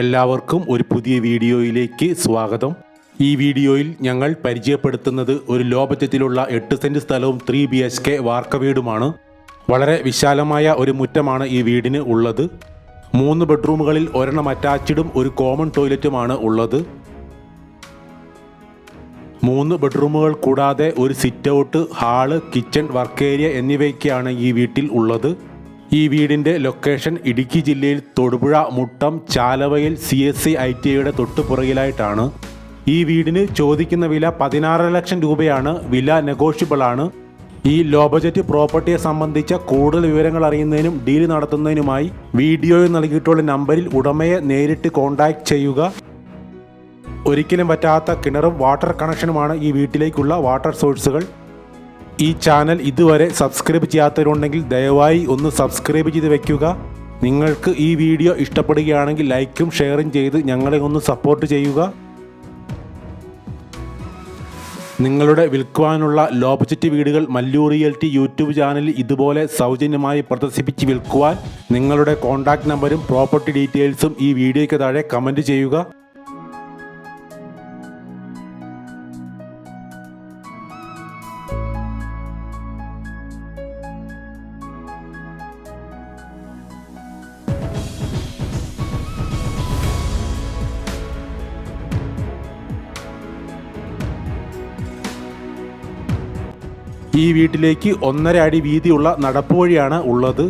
എല്ലാവർക്കും ഒരു പുതിയ വീഡിയോയിലേക്ക് സ്വാഗതം. ഈ വീഡിയോയിൽ ഞങ്ങൾ പരിചയപ്പെടുത്തുന്നത് ഒരു ലോ ബജറ്റിലുള്ള എട്ട് സെന്റ് സ്ഥലവും ത്രീ ബി എച്ച് കെ വാർക്ക വീടുമാണ്. വളരെ വിശാലമായ ഒരു മുറ്റമാണ് ഈ വീടിന് ഉള്ളത്. മൂന്ന് ബെഡ്റൂമുകളിൽ ഒരെണ്ണം അറ്റാച്ച്ഡും ഒരു കോമൺ ടോയ്ലറ്റുമാണ് ഉള്ളത്. മൂന്ന് ബെഡ്റൂമുകൾ കൂടാതെ ഒരു sit out hall kitchen work area എന്നിവയൊക്കെയാണ് ഈ വീട്ടിൽ ഉള്ളത്. ഈ വീടിന്റെ ലൊക്കേഷൻ ഇടുക്കി ജില്ലയിൽ Thodupuzha Muttam ചാലവയിൽ C S C I T ഐയുടെ തൊട്ടുപുറകിലായിട്ടാണ്. ഈ വീടിന് ചോദിക്കുന്ന വില പതിനാറ് ലക്ഷം രൂപയാണ്. വില നെഗോഷ്യബിൾ ആണ്. ഈ ലോ ബജറ്റ് പ്രോപ്പർട്ടിയെ സംബന്ധിച്ച കൂടുതൽ വിവരങ്ങൾ അറിയുന്നതിനും ഡീൽ നടത്തുന്നതിനുമായി വീഡിയോയിൽ നൽകിയിട്ടുള്ള നമ്പറിൽ ഉടമയെ നേരിട്ട് കോൺടാക്റ്റ് ചെയ്യുക. ഒരിക്കലും പറ്റാത്ത കിണറും വാട്ടർ കണക്ഷനുമാണ് ഈ വീട്ടിലേക്കുള്ള വാട്ടർ സോഴ്സുകൾ ഈ ചാനൽ ഇതുവരെ സബ്സ്ക്രൈബ് ചെയ്യാത്തവരുണ്ടെങ്കിൽ ദയവായി ഒന്ന് സബ്സ്ക്രൈബ് ചെയ്ത് വെക്കുക. നിങ്ങൾക്ക് ഈ വീഡിയോ ഇഷ്ടപ്പെടുകയാണെങ്കിൽ ലൈക്കും ഷെയറും ചെയ്ത് ഞങ്ങളെ ഒന്ന് സപ്പോർട്ട് ചെയ്യുക. നിങ്ങളുടെ വിൽക്കുവാനുള്ള ലോ ബജറ്റ് വീടുകൾ മല്ലു റിയൽറ്റി യൂട്യൂബ് ചാനലിൽ ഇതുപോലെ സൗജന്യമായി പ്രദർശിപ്പിച്ച് വിൽക്കുവാൻ നിങ്ങളുടെ കോൺടാക്റ്റ് നമ്പരും പ്രോപ്പർട്ടി ഡീറ്റെയിൽസും ഈ വീഡിയോയ്ക്ക് താഴെ കമന്റ് ചെയ്യുക. ഈ വീട്ടിലേക്ക് ഒന്നര അടി വീതിയുള്ള നടപ്പുവഴിയാണ് ഉള്ളത്.